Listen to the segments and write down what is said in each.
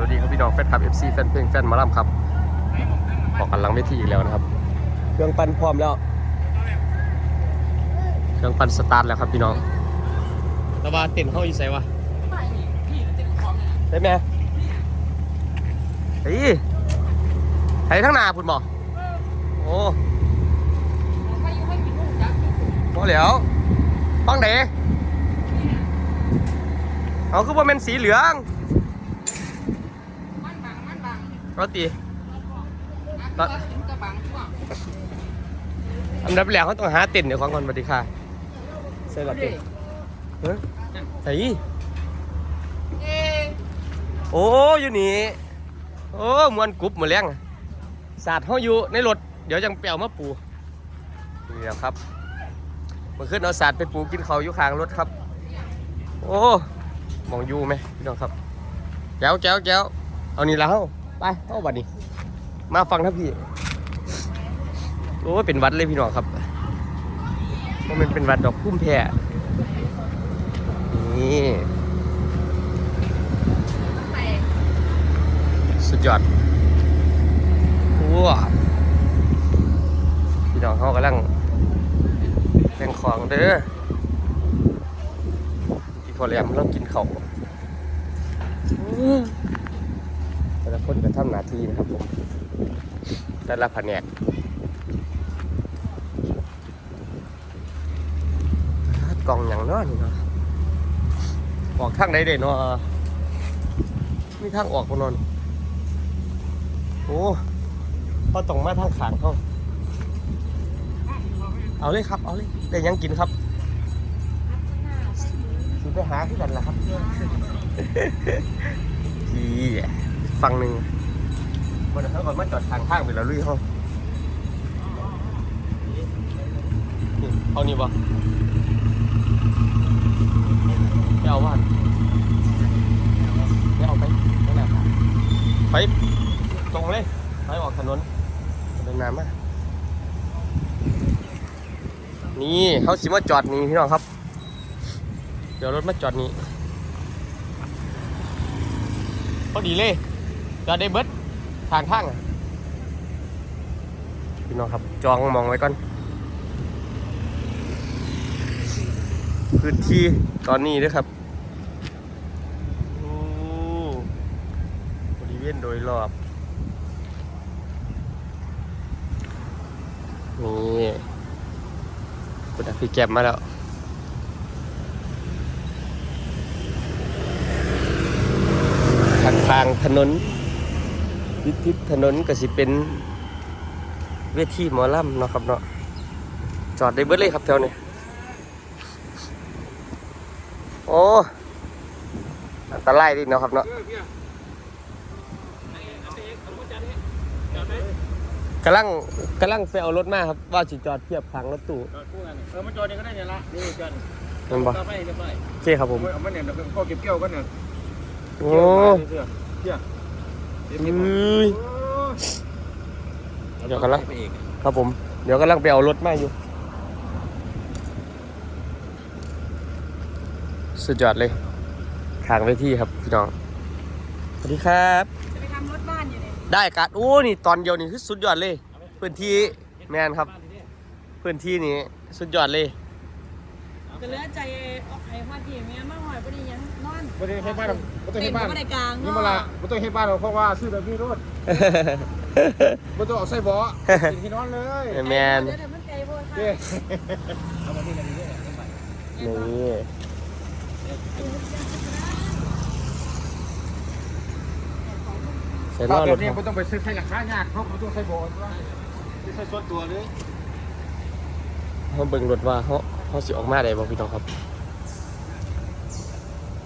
วัสดีครับพี่น้องแฟนคลับ FC แฟนเพลงแฟนหมาล่ำครับออกกันหลังเวทีอีกแล้วนะครับ เครื่องปั้นพร้อมแล้ว เครื่องปั้นสตาร์ทแล้วครับพี่น้องแตะวาเต้นเข้าอีใส่วะได้ไหมเฮ้ยไห้ทั้งหนาพุ่นบอกโอ้พอแล้วฟังเด๋เอาคือว่าเป็นสีเหลือง มันบังมันบัง รถตีก็ถึงกระบังช่วงอันดับแรกเขาต้องหาเต็นท์เดี๋ยวของก่อนสวัสดีค่ะใส่หลับเต็นท์เฮ้ยใส่เอ๊ะโอ้อยู่นี่โอ้มวนกรุ๊บหมดแรงสาดเขาอยู่ในรถเดี๋ยวจังเปียวมาปูนี่แหละครับเมื่อคืนเอาสาดไปปูกินเขาวอยู่ข้างรถครับ โอ้มองอยู่ไหมพี่น้องครับแก้วแก้วแก้วเอานี่แล้ว ไปเข้าบัดนี้ มาฟังท่านพี่โอ้เป็นวัดเลยพี่น้องครับว่ามันเป็นวัดดอกพุ่มแพรนี่สุดยอดว้าพี่น้องเขากำลังแบ่งของเด้อพี่พอแหลมเรากินเขาอ คนก็ทำหน้าที่นะครับผมแต่ละแผนกกล่องอย่างเน้อนี่เนาะออกทางใดเด่นเนาะมีทางออกบ่เนอนโอ้พอต้องมาทางขางเขาเอาเลยครับ เอาเลยได้ยังกินครับสิไปหาที่กันล่ะครับที ฟังหนึ่งวันนั้นเขาก่อนมาจอดทางข้างไปแล้วลุยเขานี่เอานี่บ่ไม่เอาว่านไม่เอาไปไม่น่าไปตรงเลยไปออกถนนเดินน้ำมานี่เขาสิมาจอดนี่พี่น้องครับ เดี๋ยวรถมาจอดนี่พอดีเลย จอดได้เบิดทางข้างพี่น้องครับจองมองไว้ก่อน พื้นที่ตอนนี้ด้วยครับโอ้บริเวณโดยรอบ นี่คุณพี่แก็บมาแล้วทางทางถนน ทิศทิศถนนก็สิเป็นเวทีหมอลำเนาะครับเนาะจอดได้เบิดเลยครับแถวนี้โอ้อันตรายดิเนาะครับเนาะกำลังกำลังไปเอารถมาครับ ว่าสิจอดเทียบขังรถตู้จอดคู่กันเออมาจอดนี่ก็ได้เนี่ยละนี่จอดนั่นบ่ต่อไปเรียบร้อยโอเคครับผมเอามาเนี่ยเดี๋ยวพ่อเก็บเกี่ยวกันเนี่ยโอ้เสื้อเสื้ อเสื้ออุ้ยเดี๋ยวกันละไปอีกครับผม เดี๋ยวกำลังไปเอารถมาอยู่ สุดยอดเลยทางไปที่ครับพี่น้อง สวัสดีครับ จะไปทำรถบ้านอยู่เนี่ยได้การโอ้นี่ตอนเดียวนี่คือสุดยอดเลย พื้นที่แมนครับ พื้นที่นี้สุดยอดเลย ก็เหลือใจออกไอ้มาที่เมียมาหอยพอดียังนอนไม่ต้องให้บ้านไม่ต้องให้บ้านเต็มก็ไม่ได้กลางนี่เนาะมาละไม่ต้องให้บ้านเราเพราะว่าซื้อแบบนี้รถไม่ต้องเอาใส่เบาะกินที่นอนเลยแมนเดี๋ยวเดี๋ยวมันไกลโพดเด้ค่ะเอามาที่ไหนเนี่ยนี่ใส่ล้ถ้าอแบรบถนี้ครับไม่ต้องไปซื้อใส่หลักค้ายากเพราะไม่ต้องใส่เบาะว่าใส่ส่วนตัวเลยเขาเบิ่งรถว่าเขา เขาสิออกมาได้บ่พี่น้องครับ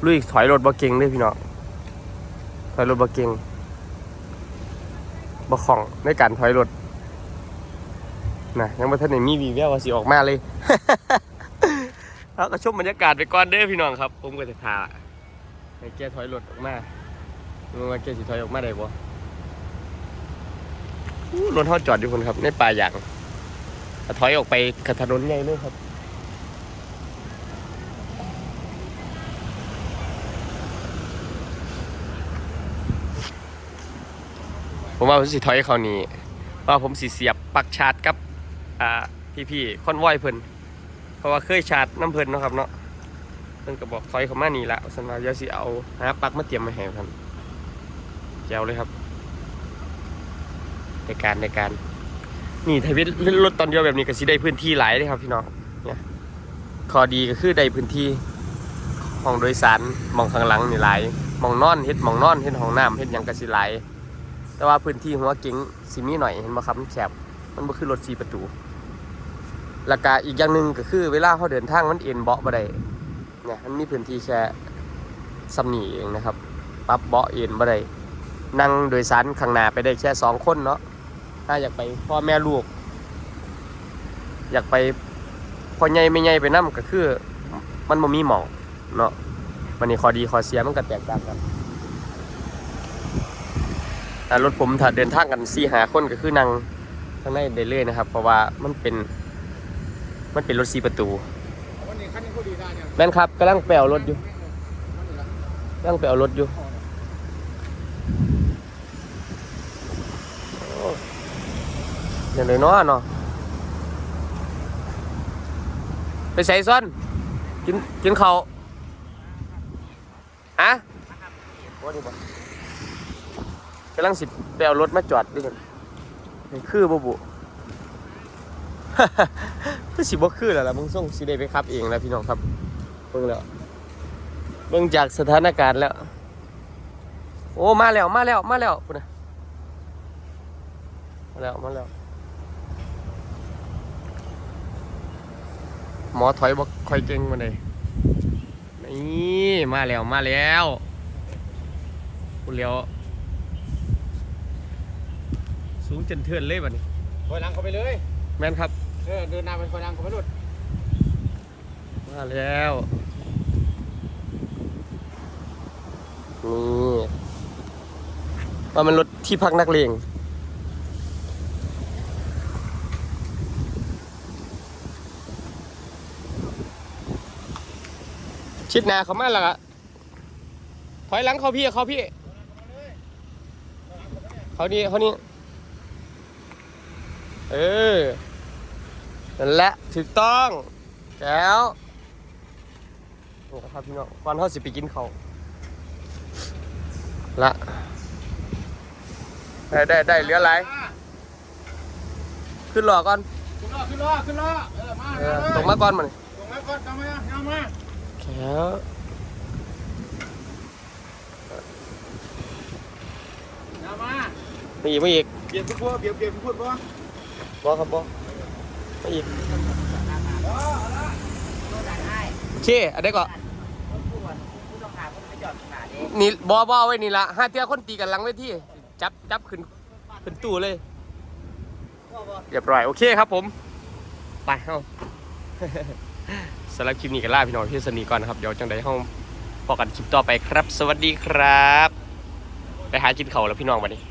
ลุยถอยรถบ่เก่งเด้พี่น้องถอยรถบ่เก่งบ่คล่องในการถอยรถนะยังบ่ทันได้มีวีแววว่าสิออกมาเลยเราก็ชมบรรยากาศไปก่อนเด้อพี่น้องครับ ผมก็จะพาให้แกถอยรถออกมาดูว่าแกสิถอยออกมาได้บ่รถเฮาจอดอยู่พุ่นครับในป่าอย่างถอยออกไปกับถนนใหญ่เลยครับ ผมว่าผมสิถอยเขานี้ว่าผมสิเสียบปักชาร์จกับอ่าพี่ๆคอนวอยเพิ่นเพราะว่าเคยชาร์จน้ำเพิ่นเนาะครับเนาะเพิ่นก็บอกถอยเขามานี่ละสันว่าเดี๋ยวสิเอาหาปักมาเตรียมมาให้ครับแจวเลยครับในการในการ นี่ถ้าเป็นรถตอนเดียวแบบนี้ก็สิได้พื้นที่หลายเลยครับพี่น้องเนี่ยข้อดีก็คือได้พื้นที่ห้องโดยสารมองข้างหลังนี่หลายมองนอนเฮ็ดมองนอนเฮ็ดห้องน้ำเฮ็ดยังก็สิหลาย แต่ว่าพื้นที่หัวเก๋งสิมีหน่อยเห็นบ่ครับมันแคบมันบ่คือรถ4ประตูแล้วก็อีกอย่างหนึ่งก็คือ เวลาเขาเดินทางมันเอ็นเบาะบ่ได้เนี่ยมันมีพื้นที่แค่ซ้ำนี่เองนะครับปับเบาะเอ็นบ่ได้นั่งโดยสารข้างหน้าไปได้แค่สองคนเนาะถ้าอยากไปพ่อแม่ลูก อยากไปพ่อใหญ่ไม่ใหญ่ไปนั่ก็คือ มันบ่มีหมองเนาะวันนี้ข้อดีข้อเสียมันก็แตกต่างกัน แต่รถผมถ้าเดินทางกันสี่หาคนก็คือนั่งข้างในได้เลยนะครับ เพราะว่ามันเป็นมันเป็นรถสี่ประตูวันนี้คันนี้ก็ดีได้เนี่ยแม่นครับกำลังแปลวรถอยู่กำลังแปลวรถอยู่โอ้อย่างไรเนาะเนาะไปใส่ซ้อนกินกินเขาวอะว่าดีบ่ กำลังสิไปเอารถมาจอดด้วยกันคือบ่บุคือสิบ่คือแล้วล่ะมึงส่งสิได้ไปขับเองแล้วพี่น้องครับเบิ่งแล้วเบิ่งจากสถานการณ์แล้ว โอ้มาแล้วมาแล้วมาแล้วพุ่นน่ะมาแล้วมาแล้วหมอถอยบ่ค่อยเก่งมาเลยนี่มาแล้วมาแล้วพุ่นแล้ว สูงจนเทือนเลยบัดนี้คอยนั่งเข้าไปเลยแม่นครับ เออเดินหน้าไปคอยนั่งเข้าไปรถมาแล้วนี่ว่ามันรถที่พักนักเลงชิดหนาเขามาแล้วอะถอยหลังเขาพี่เขาพี่ เขานี่เขานี่ เออ นั่นแหละถูกต้องแล้วนี่นะครับพี่น้องก่อนเขาสิไปกินเขาวละได้ได้ได้เหลืออะไร ขึ้นหล่อก่อนขึ้นล้อขึ้นล้อขึ้นล้อเออมาเออตรงมาก่อนมันตรงมาก่อนตรงมาเอามาแขวเอามาไม่อีกไม่อีกเบียดพูดเบียดเบียดพูดบ่ บอครับบอไม่อีกโอเคอันนี้ก็นี่บอบอไว้นี่ละห้าเทียคนตีกันหลังเวทีจับจับขึ้นขึ้นตู้เลยเรียบร้อย โอเคครับผม ไปเฮ้าสำหรับคลิปนี้กันล่าพี่น้องที่สนีก่อนนะครับ เดี๋ยวจังใดเฮ้าพอกันคลิปต่อไปครับ สวัสดีครับ ไปหากินเขาแล้วพี่น้องวันนี้